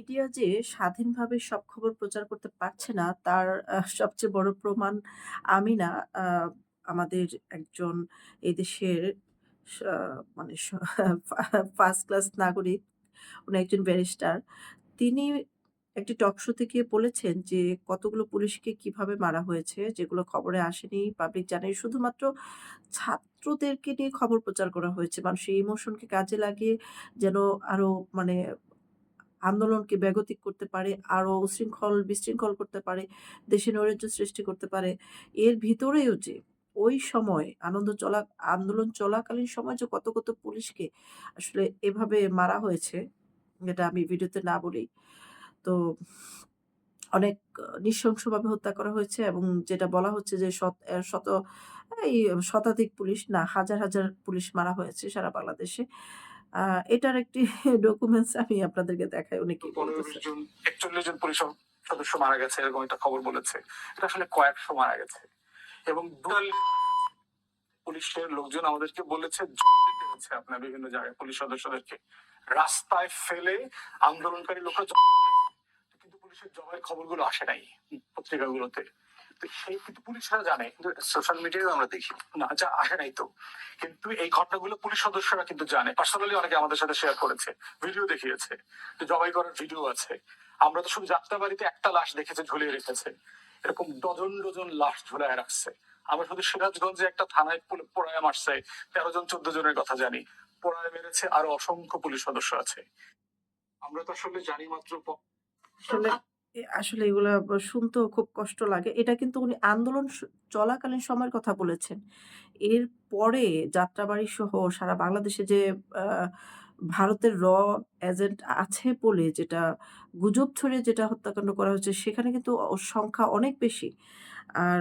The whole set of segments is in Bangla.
মিডিয়া যে স্বাধীনভাবে সব খবর প্রচার করতে পারছে না, তার সবচেয়ে বড় প্রমাণ আমি না, আমাদের একজন এদেশের মানে ফার্স্ট ক্লাস নাগরিক, উনি একজন ব্যারিস্টার। তিনি একটি টক শোতে গিয়ে বলেছেন যে, কতগুলো পুলিশকে কীভাবে মারা হয়েছে, যেগুলো খবরে আসেনি, পাবলিক জানেনি। শুধুমাত্র ছাত্রদেরকে নিয়ে খবর প্রচার করা হয়েছে। মানুষের ইমোশনকে কাজে লাগিয়ে যেন আরও মানে আন্দোলনকে বেগতিক করতে পারে, আরও উশৃঙ্খল বিশৃঙ্খল করতে পারে, দেশে নৈরাজ্য সৃষ্টি করতে পারে। এর ভিতরেও যে ওই সময় আনন্দ চলা আন্দোলন চলাকালীন সময় যে কত, কত পুলিশকে আসলে এভাবে মারা হয়েছে, এটা আমি ভিডিওতে না বলি। তো অনেক নৃশংসভাবে হত্যা করা হয়েছে এবং যেটা বলা হচ্ছে যে শত শত এই শতাধিক পুলিশ না হাজার, হাজার পুলিশ মারা হয়েছে সারা বাংলাদেশে। এটার একটি ডকুমেন্টস আমি আপনাদেরকে দেখাই উনি কি ১৫-২০ বলতেছে। জন ৪১ জন পুলিশ সদস্য মারা গেছে এরকম একটা খবর বলেছে। এটা আসলে কয়েকশো মারা গেছে। এবং পুলিশের লোকজন আমাদেরকে বলেছে আপনার বিভিন্ন জায়গায় পুলিশ সদস্যদেরকে। রাস্তায় ফেলে আন্দোলনকারী লোকরা কিন্তু পুলিশের জবাইয়ের খবরগুলো আসে নাই পত্রিকাগুলোতে। সেই কিন্তু জানে। কিন্তু সোশ্যাল মিডিয়ায় আমরা দেখি। না যা আসে নাই তো। কিন্তু এই ঘটনাগুলো পুলিশ সদস্যরা কিন্তু জানে। পার্সোনালি অনেকে আমাদের সাথে শেয়ার করেছে। ভিডিও দেখিয়েছে। জবাই করার ভিডিও আছে। আমরা তো শুধু যাত্রাবাড়িতে একটা লাশ দেখেছি ঝুলিয়ে রেখেছে। এরকম ডজন, ডজন লাশ ঝুলায় রাখছে। আমরা শুধু সিরাজগঞ্জে একটা থানায় পোড়ায় মারছে ১৩ জন ১৪ জনের কথা জানি। পোড়ায় মেরেছে আরও অসংখ্য পুলিশ সদস্য আছে। আমরা তো আসলে জানি মাত্র আসলে এগুলা শুনতেও খুব কষ্ট লাগে। এটা কিন্তু উনি আন্দোলন চলাকালীন সময়ের কথা বলেছেন। এরপরে যাত্রাবাড়ি সহ সারা বাংলাদেশে যে ভারতের র এজেন্ট আছে বলে যেটা গুজব ছড়িয়ে যেটা হত্যাকাণ্ড করা হয়েছে সেখানে কিন্তু সংখ্যা অনেক বেশি। আর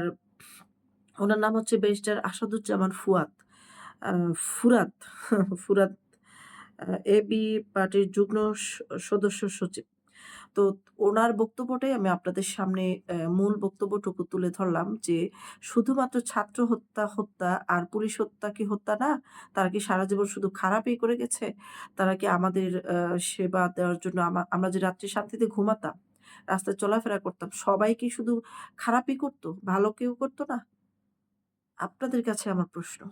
উনার নাম হচ্ছে ব্যারিস্টার আসাদুজ্জামান ফুয়াদ। ফুরাত, ফুরাত এবি পার্টির যুগ্ম স সদস্য সচিব। তো ওনার বক্তব্যটাই আমি আপনাদের সামনে মূল বক্তব্যটুকু তুলে ধরলাম যে, শুধুমাত্র ছাত্র হত্যা, হত্যা আর পুলিশ হত্যা কি হত্যা না? তারা কি সারা জীবন শুধু খারাপই করে গেছে? তারা কি আমাদের সেবা দেওয়ার জন্য আমরা যে রাত্রে শান্তিতে ঘুমাতাম, রাস্তায় চলাফেরা করতাম, সবাই কি শুধু খারাপই করতো ভালো কেউ করতো না? আপনাদের কাছে আমার প্রশ্ন।